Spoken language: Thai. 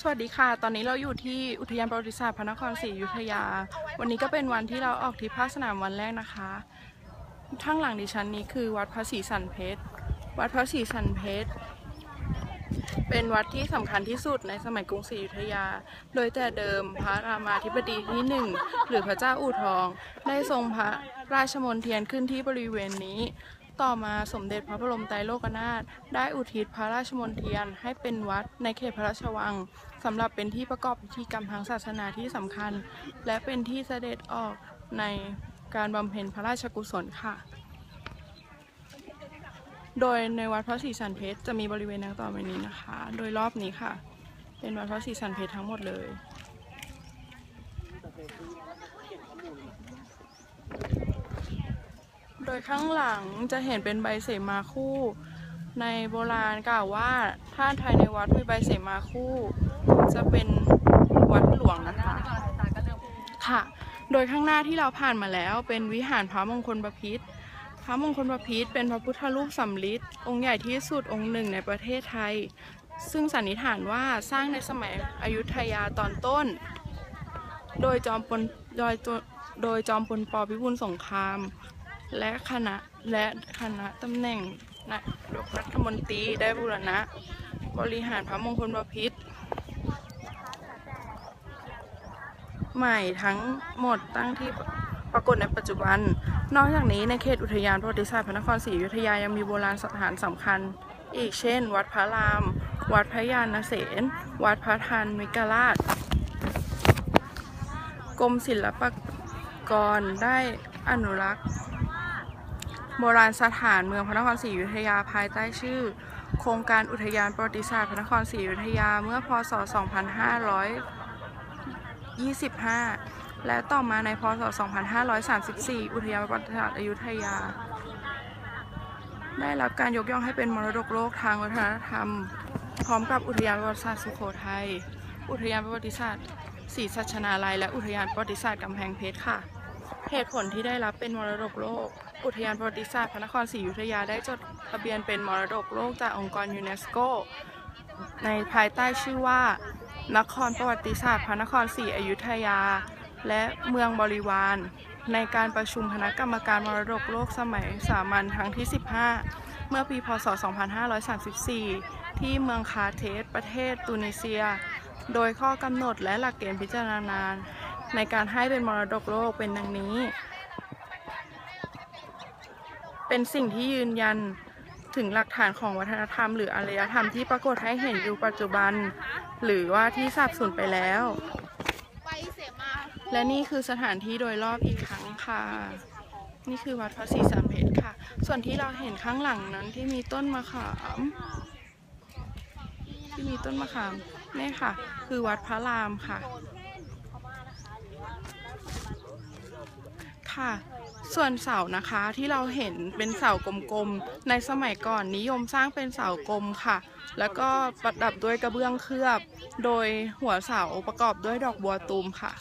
สวัสดีค่ะ ตอนนี้เราอยู่ที่อุทยานประวัติศาสตร์พระนครศรีอยุธยา วันนี้ก็เป็นวันที่เราออกทริปภาคสนามวันแรกนะคะข้างหลังดิฉันนี้คือวัดพระศรีสันเพชร วัดพระศรีสันเพชร เป็นวัดที่สำคัญที่สุดในสมัยกรุงศรีอยุธยา โดยแต่เดิมพระรามาธิบดีที่หนึ่งหรือพระเจ้าอู่ทอง ได้ทรงพระราชมนเทียนขึ้นที่บริเวณนี้ ต่อมาสมเด็จพระบรมไตรโลกนาถได้อุทิศพระราชมนเทียนให้เป็นวัดในเขตพระราชวังสำหรับเป็นที่ประกอบพิธีกรรมทางศาสนาที่สำคัญ และเป็นที่เสด็จออกในการบำเพ็ญพระราชกุศลค่ะ โดยในวัดพระศรีสันเพชรจะมีบริเวณดังต่อไปนี้นะคะ โดยรอบนี้ค่ะ เป็นวัดพระศรีสันเพชรทั้งหมดเลย โดยข้างหลังจะเห็นเป็นใบเสมาคู่ ในโบราณกล่าวว่าถ้าภายในวัดมีใบเสมาคู่ จะเป็นวัดหลวงนะคะค่ะ โดยข้างหน้าที่เราผ่านมาแล้ว เป็นวิหารพระมงคลบพิตรพระมงคลบพิตรเป็นพระพุทธรูปสำริดองค์ใหญ่ที่สุดองค์หนึ่งในประเทศไทย ซึ่งสันนิษฐานว่าสร้างในสมัยอยุธยาตอนต้น โดยจอมพลโดยโดยจอมพลปพิบูลสงคราม และคณะและคณะตำแหน่งนายกรัฐมนตรีได้บูรณะ บริหารพระมงคลบพิตรใหม่ทั้งหมดตั้งที่ปรากฏในปัจจุบัน นอกจากนี้ในเขตอุทยานประวัติศาสตร์พระนครศรีอยุธยายังมีโบราณสถานสำคัญ อีกเช่น วัดพระราม วัดพระยาณเสนวัดพระทานมิกราช กรมศิลปากรได้อนุรักษ์ โบราณสถานเมืองพระนครศรีอยุธยาภายใต้ชื่อ โครงการอุทยานประวัติศาสตร์พระนครศรีอยุธยาเมื่อพศ 2525 และต่อมาในพศ 2534 อุทยานประวัติศาสตร์อยุธยา ได้รับการยกย่องให้เป็นมรดกโลกทางวัฒนธรรม พร้อมกับอุทยานประวัติศาสตร์สุโขทัย อุทยานประวัติศาสตร์ศรีสัชนาลัย และอุทยานประวัติศาสตร์กำแพงเพชรค่ะ เหตุผลที่ได้รับเป็นมรดกโลก อุทยานประวัติศาสตร์พระนครศรีอยุธยาได้จดทะเบียนเป็นมรดกโลกจากองค์กรยูเนสโก ในภายใต้ชื่อว่า นครประวัติศาสตร์พระนครศรีอยุธยา และเมืองบริวาร ในการประชุมคณะกรรมการมรดกโลกสมัยสามัญครั้งที่ 15 เมื่อปีพศ 2534 ที่เมืองคาเทสประเทศตูนิเซีย โดยข้อกำหนดและหลักเกณฑ์พิจารณาในการให้เป็นมรดกโลกเป็นดังนี้ เป็นสิ่งที่ยืนยันถึงหลักฐานของวัฒนธรรม หรืออารยธรรมที่ปรากฏให้เห็นอยู่ปัจจุบัน หรือว่าที่สาบสูญไปแล้ว และนี่คือสถานที่โดยรอบอีกครั้งค่ะ นี่คือวัดพระศรีสามเพชรค่ะ ส่วนที่เราเห็นข้างหลังนั้นที่มีต้นมะขามที่มีต้นมะขามนี่ค่ะ คือวัดพระรามค่ะ ค่ะ ส่วนเสานะคะที่เราเห็นเป็นเสากลมๆ ในสมัยก่อนนิยมสร้างเป็นเสากลมค่ะ แล้วก็ประดับด้วยกระเบื้องเคลือบ โดยหัวเสาประกอบด้วยดอกบัวตูมค่ะ